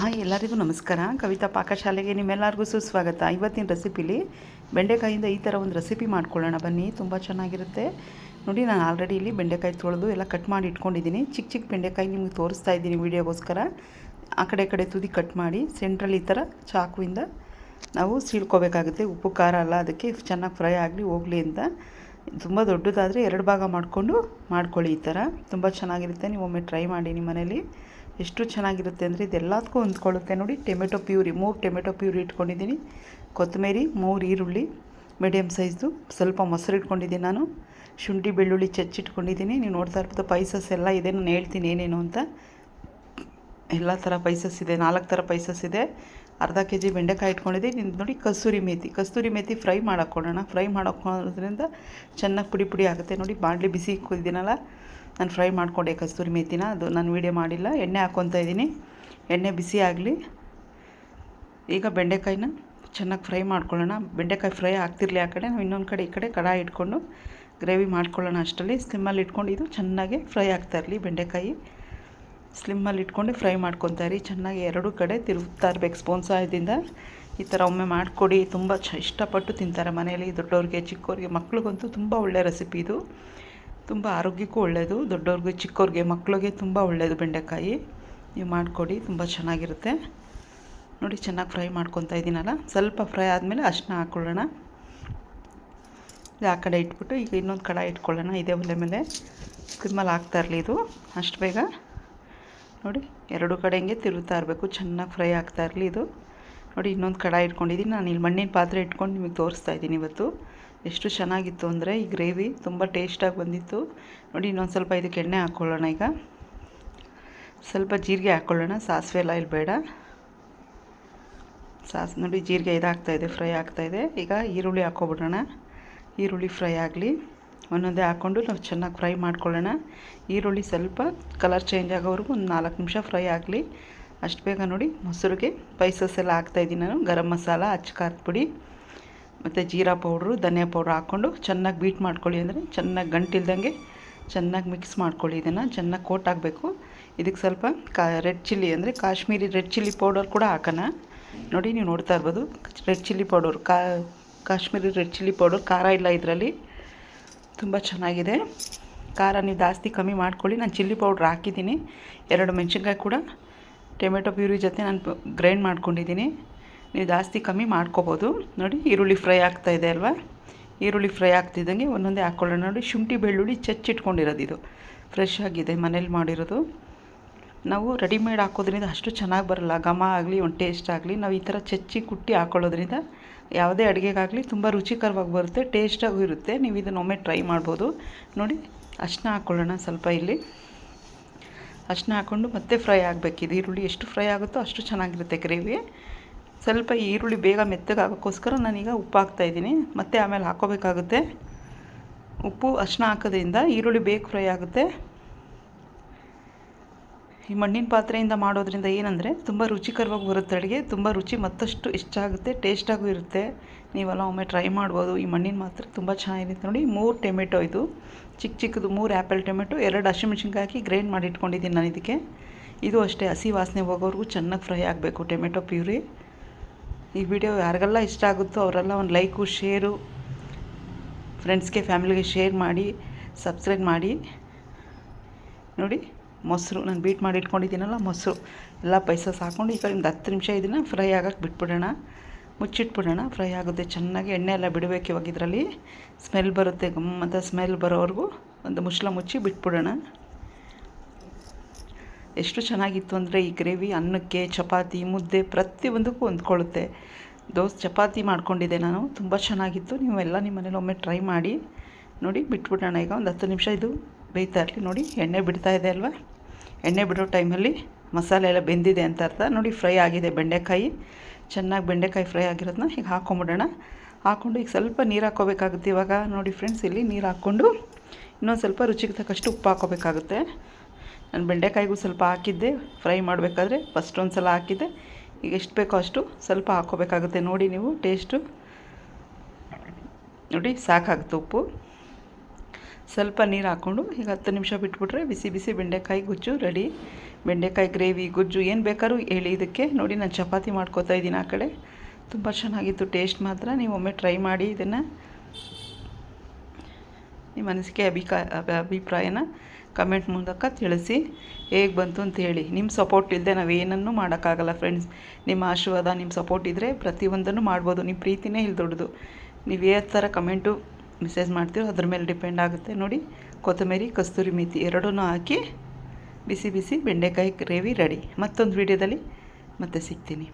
Hi, ಎಲ್ಲರಿಗೂ ನಮಸ್ಕಾರ. ಕವಿತಾ ಪಾಕಶಾಲೆಗೆ ನಿಮ್ಮೆಲ್ಲರಿಗೂ ಸುಸ್ವಾಗತ. ಇವತ್ತಿನ ರೆಸಿಪಿಲಿ ಬೆಂಡೆಕಾಯಿಂದ ಈ ಥರ ಒಂದು ರೆಸಿಪಿ ಮಾಡ್ಕೊಳ್ಳೋಣ. ಬನ್ನಿ, ತುಂಬ ಚೆನ್ನಾಗಿರುತ್ತೆ. ನೋಡಿ, ನಾನು ಆಲ್ರೆಡಿ ಇಲ್ಲಿ ಬೆಂಡೆಕಾಯಿ ತೊಳೆದು ಎಲ್ಲ ಕಟ್ ಮಾಡಿ ಇಟ್ಕೊಂಡಿದ್ದೀನಿ. ಚಿಕ್ಕ ಚಿಕ್ಕ ಬೆಂಡೆಕಾಯಿ ನಿಮ್ಗೆ ತೋರಿಸ್ತಾ ಇದ್ದೀನಿ ವೀಡಿಯೋಗೋಸ್ಕರ. ಆ ಕಡೆ ಕಡೆ ತುದಿ ಕಟ್ ಮಾಡಿ ಸೆಂಟ್ರಲ್ಲಿ ಈ ಥರ ಚಾಕುವಿಂದ ನಾವು ಸೀಳ್ಕೋಬೇಕಾಗುತ್ತೆ. ಉಪ್ಪು, ಖಾರ ಅಲ್ಲ ಅದಕ್ಕೆ ಚೆನ್ನಾಗಿ ಫ್ರೈ ಆಗಲಿ, ಹೋಗಲಿ ಅಂತ. ತುಂಬ ದೊಡ್ಡದಾದರೆ ಎರಡು ಭಾಗ ಮಾಡಿಕೊಂಡು ಮಾಡ್ಕೊಳ್ಳಿ ಈ ಥರ ತುಂಬ ಚೆನ್ನಾಗಿರುತ್ತೆ. ನೀವು ಒಮ್ಮೆ ಟ್ರೈ ಮಾಡಿ ನಿಮ್ಮ ಮನೇಲಿ ಎಷ್ಟು ಚೆನ್ನಾಗಿರುತ್ತೆ ಅಂದರೆ ಇದೆಲ್ಲದಕ್ಕೂ ಹೊಂದ್ಕೊಳ್ಳುತ್ತೆ. ನೋಡಿ, ಟೊಮೆಟೊ ಪ್ಯೂರಿ, ಮೂರು ಟೊಮೆಟೊ ಪ್ಯೂರಿ ಇಟ್ಕೊಂಡಿದ್ದೀನಿ. ಕೊತ್ತಂಬರಿ, ಮೂರು ಈರುಳ್ಳಿ, ಮೀಡಿಯಮ್ ಸೈಜ್ದು ಸ್ವಲ್ಪ ಮೊಸರು ಇಟ್ಕೊಂಡಿದ್ದೀನಿ ನಾನು. ಶುಂಠಿ, ಬೆಳ್ಳುಳ್ಳಿ ಚಚ್ಚಿಟ್ಕೊಂಡಿದ್ದೀನಿ. ನೀವು ನೋಡ್ತಾ ಇರ್ಬೋದು, ಪೈಸಸ್ ಎಲ್ಲ ಇದೆ. ನಾನು ಹೇಳ್ತೀನಿ ಏನೇನು ಅಂತ. ಎಲ್ಲ ಥರ ಪೈಸಸ್ ಇದೆ, ನಾಲ್ಕು ಥರ ಪೈಸಸ್ ಇದೆ. ಅರ್ಧ ಕೆ ಜಿ ಬೆಂಡೆಕಾಯಿ ಇಟ್ಕೊಂಡಿದ್ದೀನಿ. ಇದು ನೋಡಿ ಕಸ್ತೂರಿ ಮೇಥಿ ಕಸ್ತೂರಿ ಮೇಥಿ ಫ್ರೈ ಮಾಡ್ಕೊಳ್ಳೋಣ ಫ್ರೈ ಮಾಡೋಕ್ಕೋದ್ರಿಂದ ಚೆನ್ನಾಗಿ ಪುಡಿ ಪುಡಿ ಆಗುತ್ತೆ. ನೋಡಿ ಬಾಂಡ್ಲಿ ಬಿಸಿ ಇಕ್ಕಿದ್ದೀನಲ್ಲ ನಾನು ಫ್ರೈ ಮಾಡಿಕೊಂಡೆ ಕಸ್ತೂರಿ ಮೇತಿನ. ಅದು ನಾನು ವೀಡಿಯೋ ಮಾಡಿಲ್ಲ. ಎಣ್ಣೆ ಹಾಕ್ಕೊತಾ ಇದ್ದೀನಿ. ಎಣ್ಣೆ ಬಿಸಿ ಆಗಲಿ. ಈಗ ಬೆಂಡೆಕಾಯಿನ ಚೆನ್ನಾಗಿ ಫ್ರೈ ಮಾಡ್ಕೊಳ್ಳೋಣ. ಬೆಂಡೆಕಾಯಿ ಫ್ರೈ ಆಗ್ತಿರಲಿ ಆ ಕಡೆ. ನಾವು ಇನ್ನೊಂದು ಕಡೆ ಈ ಕಡೆ ಕಡಾಯಿ ಇಟ್ಕೊಂಡು ಗ್ರೇವಿ ಮಾಡ್ಕೊಳ್ಳೋಣ ಅಷ್ಟರಲ್ಲಿ. ಸ್ಲಿಮ್ಮಲ್ಲಿ ಇಟ್ಕೊಂಡು ಇದು ಚೆನ್ನಾಗಿ ಫ್ರೈ ಆಗ್ತಾಯಿರಲಿ ಬೆಂಡೆಕಾಯಿ. ಸ್ಲಿಮ್ಮಲ್ಲಿ ಇಟ್ಕೊಂಡು ಫ್ರೈ ಮಾಡ್ಕೊತಾ ಇರಿ. ಚೆನ್ನಾಗಿ ಎರಡೂ ಕಡೆ ತಿರುಗ್ತಾ ಇರ್ಬೇಕು ಸ್ಪೂನ್ ಸಹಾಯದಿಂದ ಈ ಥರ ಒಮ್ಮೆ ಮಾಡಿಕೊಡಿ. ತುಂಬ ಚ ಇಷ್ಟಪಟ್ಟು ತಿಂತಾರೆ ಮನೆಯಲ್ಲಿ ದೊಡ್ಡವ್ರಿಗೆ ಚಿಕ್ಕವ್ರಿಗೆ ಮಕ್ಳಿಗಂತೂ ತುಂಬ ಒಳ್ಳೆಯ ರೆಸಿಪಿ ಇದು. ತುಂಬ ಆರೋಗ್ಯಕ್ಕೂ ಒಳ್ಳೆಯದು ದೊಡ್ಡವ್ರಿಗೆ ಚಿಕ್ಕವ್ರಿಗೆ ಮಕ್ಳಿಗೆ ತುಂಬ ಒಳ್ಳೆಯದು ಬೆಂಡೆಕಾಯಿ. ನೀವು ಮಾಡಿಕೊಡಿ. ತುಂಬ ಚೆನ್ನಾಗಿರುತ್ತೆ. ನೋಡಿ, ಚೆನ್ನಾಗಿ ಫ್ರೈ ಮಾಡ್ಕೊತಾ ಇದ್ದೀನಲ್ಲ. ಸ್ವಲ್ಪ ಫ್ರೈ ಆದಮೇಲೆ ಅಷ್ಟನ್ನ ಹಾಕ್ಕೊಳ್ಳೋಣ ಆ ಕಡೆ ಇಟ್ಬಿಟ್ಟು ಈಗ ಇನ್ನೊಂದು ಕಡೆ ಇಟ್ಕೊಳ್ಳೋಣ. ಇದೇ ಒಲೆ ಮೇಲೆ. ಸ್ಕಿಮ್ಮಲ್ಲಿ ಹಾಕ್ತಾ ಇರಲಿ ಇದು. ಅಷ್ಟು ಬೇಗ. ನೋಡಿ, ಎರಡು ಕಡೆ ಹಿಂಗೆ ತಿರುಗ್ತಾ ಇರಬೇಕು. ಚೆನ್ನಾಗಿ ಫ್ರೈ ಆಗ್ತಾ ಇರಲಿ ಇದು. ನೋಡಿ, ಇನ್ನೊಂದು ಕಡಾಯಿ ಇಟ್ಕೊಂಡಿದ್ದೀನಿ. ನಾನು ಇಲ್ಲಿ ಮಣ್ಣಿನ ಪಾತ್ರೆ ಇಟ್ಕೊಂಡು ನಿಮಗೆ ತೋರಿಸ್ತಾ ಇದ್ದೀನಿ ಇವತ್ತು. ಎಷ್ಟು ಚೆನ್ನಾಗಿತ್ತು ಅಂದರೆ ಈ ಗ್ರೇವಿ ತುಂಬ ಟೇಸ್ಟಾಗಿ ಬಂದಿತ್ತು. ನೋಡಿ, ಇನ್ನೊಂದು ಸ್ವಲ್ಪ ಇದಕ್ಕೆ ಎಣ್ಣೆ ಹಾಕ್ಕೊಳ್ಳೋಣ ಈಗ. ಸ್ವಲ್ಪ ಜೀರಿಗೆ ಹಾಕ್ಕೊಳ್ಳೋಣ ಸಾಸಿವೆ ಎಲ್ಲ ಇಲ್ಲಿ ಬೇಡ. ಸಾಸ್, ನೋಡಿ, ಜೀರಿಗೆ ಇದಾಗ್ತಾಯಿದೆ ಫ್ರೈ ಆಗ್ತಾಯಿದೆ ಈಗ ಈರುಳ್ಳಿ ಹಾಕ್ಕೊಬಿಡೋಣ ಈರುಳ್ಳಿ ಫ್ರೈ ಆಗಲಿ. ಒಂದೊಂದೇ ಹಾಕ್ಕೊಂಡು ನಾವು ಚೆನ್ನಾಗಿ ಫ್ರೈ ಮಾಡ್ಕೊಳ್ಳೋಣ. ಈರುಳ್ಳಿ ಸ್ವಲ್ಪ, ಕಲರ್ ಚೇಂಜ್ ಆಗೋವರೆಗೂ ಒಂದು ನಾಲ್ಕು ನಿಮಿಷ ಫ್ರೈ ಆಗಲಿ. ಅಷ್ಟು ಬೇಗ ನೋಡಿ ಮೊಸರಿಗೆ ಪೈಸಸ್ ಎಲ್ಲ ಹಾಕ್ತಾಯಿದ್ದೀನಿ ನಾನು. ಗರಂ ಮಸಾಲ, ಅಚ್ಚ ಪುಡಿ, ಮತ್ತು ಜೀರಾ ಪೌಡ್ರು, ಧನಿಯಾ ಪೌಡ್ರ್ ಹಾಕ್ಕೊಂಡು ಚೆನ್ನಾಗಿ ಬೀಟ್ ಮಾಡ್ಕೊಳ್ಳಿ ಅಂದರೆ ಚೆನ್ನಾಗಿ ಗಂಟಿಲ್ದಂಗೆ ಚೆನ್ನಾಗಿ ಮಿಕ್ಸ್ ಮಾಡ್ಕೊಳ್ಳಿ ಇದನ್ನು. ಚೆನ್ನಾಗಿ ಕೋಟ್ ಆಗಬೇಕು. ಇದಕ್ಕೆ ಸ್ವಲ್ಪ ಕಾ ರೆಡ್ ಚಿಲ್ಲಿ ಅಂದರೆ ಕಾಶ್ಮೀರಿ ರೆಡ್ ಚಿಲ್ಲಿ ಪೌಡರ್ ಕೂಡ ಹಾಕೋಣ. ನೋಡಿ ನೀವು ನೋಡ್ತಾ ಇರ್ಬೋದು red chilli powder Kashmiri red chilli powder ಖಾರ ಇಲ್ಲ ಇದರಲ್ಲಿ. ತುಂಬ ಚೆನ್ನಾಗಿದೆ. ಖಾರ ನೀವು ಜಾಸ್ತಿ ಕಮ್ಮಿ ಮಾಡ್ಕೊಳ್ಳಿ. ನಾನು ಚಿಲ್ಲಿ ಪೌಡ್ರ್ ಹಾಕಿದ್ದೀನಿ. ಎರಡು ಮೆಣಸಿನ್ಕಾಯಿ ಕೂಡ. ಟೊಮೆಟೊ ಪ್ಯೂರಿ ಜೊತೆ ನಾನು ಗ್ರೈಂಡ್ ಮಾಡ್ಕೊಂಡಿದ್ದೀನಿ. ನೀವು ಜಾಸ್ತಿ ಕಮ್ಮಿ ಮಾಡ್ಕೋಬೋದು. ನೋಡಿ, ಈರುಳ್ಳಿ ಫ್ರೈ ಆಗ್ತಾ ಇದೆ ಅಲ್ವಾ? ಈರುಳ್ಳಿ ಫ್ರೈ ಆಗ್ತಿದ್ದಂಗೆ ಒಂದೊಂದೇ ಹಾಕ್ಕೊಳ್ಳೋಣ ನೋಡಿ, ಶುಂಠಿ ಬೆಳ್ಳುಳ್ಳಿ ಚಚ್ಚಿಟ್ಕೊಂಡಿರೋದು ಇದು. ಫ್ರೆಶ್ ಆಗಿದೆ ಮನೇಲಿ ಮಾಡಿರೋದು. ನಾವು ರೆಡಿಮೇಡ್ ಹಾಕೋದ್ರಿಂದ ಅಷ್ಟು ಚೆನ್ನಾಗಿ ಬರಲ್ಲ. ಘಮ ಆಗಲಿ, ಒಂದು ಟೇಸ್ಟ್ ಆಗಲಿ, ನಾವು ಈ ಥರ ಚಚ್ಚಿ ಕುಟ್ಟಿ ಹಾಕೊಳ್ಳೋದ್ರಿಂದ ಯಾವುದೇ ಅಡುಗೆಗಾಗಲಿ ತುಂಬ ರುಚಿಕರವಾಗಿ ಬರುತ್ತೆ ಟೇಸ್ಟಾಗೂ ಇರುತ್ತೆ. ನೀವು ಇದನ್ನು ಒಮ್ಮೆ ಟ್ರೈ ಮಾಡ್ಬೋದು. ನೋಡಿ ಅಷ್ಟನ್ನ ಹಾಕ್ಕೊಳ್ಳೋಣ ಸ್ವಲ್ಪ ಇಲ್ಲಿ. ಅಷ್ಟನ್ನ ಹಾಕ್ಕೊಂಡು ಮತ್ತೆ ಫ್ರೈ ಆಗಬೇಕು. ಇದು ಈರುಳ್ಳಿ ಎಷ್ಟು ಫ್ರೈ ಆಗುತ್ತೋ ಅಷ್ಟು ಚೆನ್ನಾಗಿರುತ್ತೆ ಗ್ರೇವಿ ಸ್ವಲ್ಪ ಈರುಳ್ಳಿ ಬೇಗ ಮೆತ್ತಗಾಗೋಕ್ಕೋಸ್ಕರ ನಾನೀಗ ಉಪ್ಪು ಹಾಕ್ತಾಯಿದ್ದೀನಿ ಮತ್ತೆ ಆಮೇಲೆ ಹಾಕೋಬೇಕಾಗುತ್ತೆ. ಉಪ್ಪು ಅಷ್ಟನ್ನ ಹಾಕೋದ್ರಿಂದ ಈರುಳ್ಳಿ ಬೇಗ ಫ್ರೈ ಆಗುತ್ತೆ. ಈ ಮಣ್ಣಿನ ಪಾತ್ರೆಯಿಂದ ಮಾಡೋದ್ರಿಂದ ಏನಂದರೆ ತುಂಬ ರುಚಿಕರವಾಗಿ ಬರುತ್ತೆ ಅಡುಗೆ, ತುಂಬ ರುಚಿ ಮತ್ತಷ್ಟು ಆಗುತ್ತೆ ಟೇಸ್ಟಾಗೂ ಇರುತ್ತೆ. ನೀವೆಲ್ಲ ಒಮ್ಮೆ ಟ್ರೈ ಮಾಡ್ಬೋದು. ಈ ಮಣ್ಣಿನ ಮಾತ್ರ ತುಂಬ ಚೆನ್ನಾಗಿರುತ್ತೆ ನೋಡಿ. ಮೂರು ಟೊಮೆಟೊ ಇದು. ಚಿಕ್ಕ ಚಿಕ್ಕದು ಮೂರು ಆ್ಯಪಲ್ ಟೊಮೆಟೊ, ಎರಡು ಹಸಿಮೆಣ್ಸಿನ್ಕಾಯಿ ಹಾಕಿ ಗ್ರೈಂಡ್ ಮಾಡಿ ಇಟ್ಕೊಂಡಿದ್ದೀನಿ ನಾನು ಇದಕ್ಕೆ. ಇದು ಅಷ್ಟೇ ಹಸಿ ವಾಸನೆ ಹೋಗೋವರೆಗೂ ಚೆನ್ನಾಗಿ ಫ್ರೈ ಆಗಬೇಕು ಟೊಮೆಟೊ ಪ್ಯೂರಿ. ಈ ವಿಡಿಯೋ ಯಾರಿಗೆಲ್ಲ ಇಷ್ಟ ಆಗುತ್ತೋ ಅವರೆಲ್ಲ ಒಂದು ಲೈಕು ಶೇರು ಫ್ರೆಂಡ್ಸ್ಗೆ ಫ್ಯಾಮಿಲಿಗೆ ಶೇರ್ ಮಾಡಿ ಸಬ್ಸ್ಕ್ರೈಬ್ ಮಾಡಿ. ನೋಡಿ. ಮೊಸರು ನಾನು ಬೀಟ್ ಮಾಡಿ ಇಟ್ಕೊಂಡಿದ್ದೀನಲ್ಲ, ಮೊಸರು. ಎಲ್ಲ ಪೈಸಸ್ ಹಾಕ್ಕೊಂಡು ಈಗ ಒಂದು ಹತ್ತು ನಿಮಿಷ ಇದನ್ನು ಫ್ರೈ ಆಗೋಕ್ಕೆ ಬಿಟ್ಬಿಡೋಣ. ಮುಚ್ಚಿಟ್ಬಿಡೋಣ ಫ್ರೈ ಆಗುತ್ತೆ. ಚೆನ್ನಾಗಿ ಎಣ್ಣೆ ಎಲ್ಲ ಬಿಡಬೇಕು ಇವಾಗ ಇದರಲ್ಲಿ. ಸ್ಮೆಲ್ ಬರುತ್ತೆ ಗಮ್ಮತ್ತ ಸ್ಮೆಲ್ ಬರೋವರೆಗೂ. ಒಂದು ಮುಚ್ಚಳ ಮುಚ್ಚಿ ಬಿಟ್ಬಿಡೋಣ. ಎಷ್ಟು ಚೆನ್ನಾಗಿತ್ತು ಅಂದರೆ ಈ ಗ್ರೇವಿ ಅನ್ನಕ್ಕೆ, ಚಪಾತಿ, ಮುದ್ದೆ ಪ್ರತಿಯೊಂದಕ್ಕೂ ಹೊಂದ್ಕೊಳ್ಳುತ್ತೆ. ದೋಸೆ, ಚಪಾತಿ ಮಾಡ್ಕೊಂಡಿದ್ದೆ ನಾನು. ತುಂಬ ಚೆನ್ನಾಗಿತ್ತು. ನೀವೆಲ್ಲ ನಿಮ್ಮ ಮನೇಲಿ ಒಮ್ಮೆ ಟ್ರೈ ಮಾಡಿ, ನೋಡಿ ಬಿಟ್ಬಿಡೋಣ. ಈಗ ಒಂದು ಹತ್ತು ನಿಮಿಷ ಇದು. ಬೇಯ್ತಾ ಇರಲಿ ನೋಡಿ, ಎಣ್ಣೆ ಬಿಡ್ತಾ ಇದೆ ಅಲ್ವಾ? ಎಣ್ಣೆ ಬಿಡೋ ಟೈಮಲ್ಲಿ ಮಸಾಲೆ ಎಲ್ಲ ಬೆಂದಿದೆ ಅಂತ ಅರ್ಥ. ನೋಡಿ, ಫ್ರೈ ಆಗಿದೆ ಬೆಂಡೆಕಾಯಿ. ಚೆನ್ನಾಗಿ ಬೆಂಡೆಕಾಯಿ ಫ್ರೈ ಆಗಿರೋದನ್ನ ಈಗ ಹಾಕ್ಕೊಂಬಿಡೋಣ ಹಾಕ್ಕೊಂಡು ಈಗ ಸ್ವಲ್ಪ ನೀರು ಹಾಕ್ಕೋಬೇಕಾಗುತ್ತೆ ಇವಾಗ. ನೋಡಿ ಫ್ರೆಂಡ್ಸ್, ಇಲ್ಲಿ ನೀರು ಹಾಕ್ಕೊಂಡು ಇನ್ನೊಂದು ಸ್ವಲ್ಪ ರುಚಿಗೆ ತಕ್ಕಷ್ಟು ಉಪ್ಪು ಹಾಕ್ಕೋಬೇಕಾಗುತ್ತೆ. ನಾನು ಬೆಂಡೆಕಾಯಿಗೂ ಸ್ವಲ್ಪ ಹಾಕಿದ್ದೆ. ಫ್ರೈ ಮಾಡಬೇಕಾದ್ರೆ ಫಸ್ಟ್ ಒಂದು ಸಲ ಹಾಕಿದ್ದೆ. ಈಗ ಎಷ್ಟು ಬೇಕೋ ಅಷ್ಟು ಸ್ವಲ್ಪ ಹಾಕ್ಕೋಬೇಕಾಗುತ್ತೆ. ನೋಡಿ ನೀವು ಟೇಸ್ಟು ನೋಡಿ, ಸಾಕಾಗುತ್ತೆ ಉಪ್ಪು. ಸ್ವಲ್ಪ ನೀರು ಹಾಕ್ಕೊಂಡು ಈಗ ಹತ್ತು ನಿಮಿಷ ಬಿಟ್ಬಿಟ್ರೆ ಬಿಸಿ ಬಿಸಿ ಬೆಂಡೆಕಾಯಿ ಗುಜ್ಜು ರೆಡಿ. ಬೆಂಡೆಕಾಯಿ ಗ್ರೇವಿ, ಗುಜ್ಜು ಏನು ಬೇಕಾದ್ರೂ ಹೇಳಿ ಇದಕ್ಕೆ. ನೋಡಿ, ನಾನು ಚಪಾತಿ ಮಾಡ್ಕೋತಾ ಇದ್ದೀನಿ ಆ ಕಡೆ. ತುಂಬ ಚೆನ್ನಾಗಿತ್ತು ಟೇಸ್ಟ್ ಮಾತ್ರ. ನೀವು ಒಮ್ಮೆ ಟ್ರೈ ಮಾಡಿ ಇದನ್ನು. ನಿಮ್ಮ ಅನಿಸಿಕೆ ಅಭಿಕಾ, ಅಭಿ- ಅಭಿಪ್ರಾಯನ ಕಮೆಂಟ್ ಮೂಲಕ ತಿಳಿಸಿ. ಹೇಗೆ ಬಂತು ಅಂತ ಹೇಳಿ. ನಿಮ್ಮ ಸಪೋರ್ಟ್ ಇಲ್ಲದೆ ನಾವು ಏನನ್ನೂ ಮಾಡೋಕ್ಕಾಗಲ್ಲ ಫ್ರೆಂಡ್ಸ್. ನಿಮ್ಮ ಆಶೀರ್ವಾದ ನಿಮ್ಮ ಸಪೋರ್ಟ್ ಇದ್ದರೆ ಪ್ರತಿಯೊಂದನ್ನು ಮಾಡ್ಬೋದು. ನಿಮ್ಮ ಪ್ರೀತಿನೇ ಇಲ್ಲಿ ದೊಡ್ಡದು ನೀವು ಯಾವ ಥರ ಕಮೆಂಟು ಮೆಸೇಜ್ ಮಾಡ್ತೀರೋ ಅದ್ರ ಮೇಲೆ ಡಿಪೆಂಡ್ ಆಗುತ್ತೆ. ನೋಡಿ, ಕೊತ್ತಂಬರಿ, ಕಸ್ತೂರಿ ಮೆಥಿ ಎರಡೂ ಹಾಕಿ ಬಿಸಿ ಬಿಸಿ ಬೆಂಡೆಕಾಯಿ ಗ್ರೇವಿ ರೆಡಿ. ಮತ್ತೊಂದು ವೀಡಿಯೋದಲ್ಲಿ ಮತ್ತೆ ಸಿಗ್ತೀನಿ.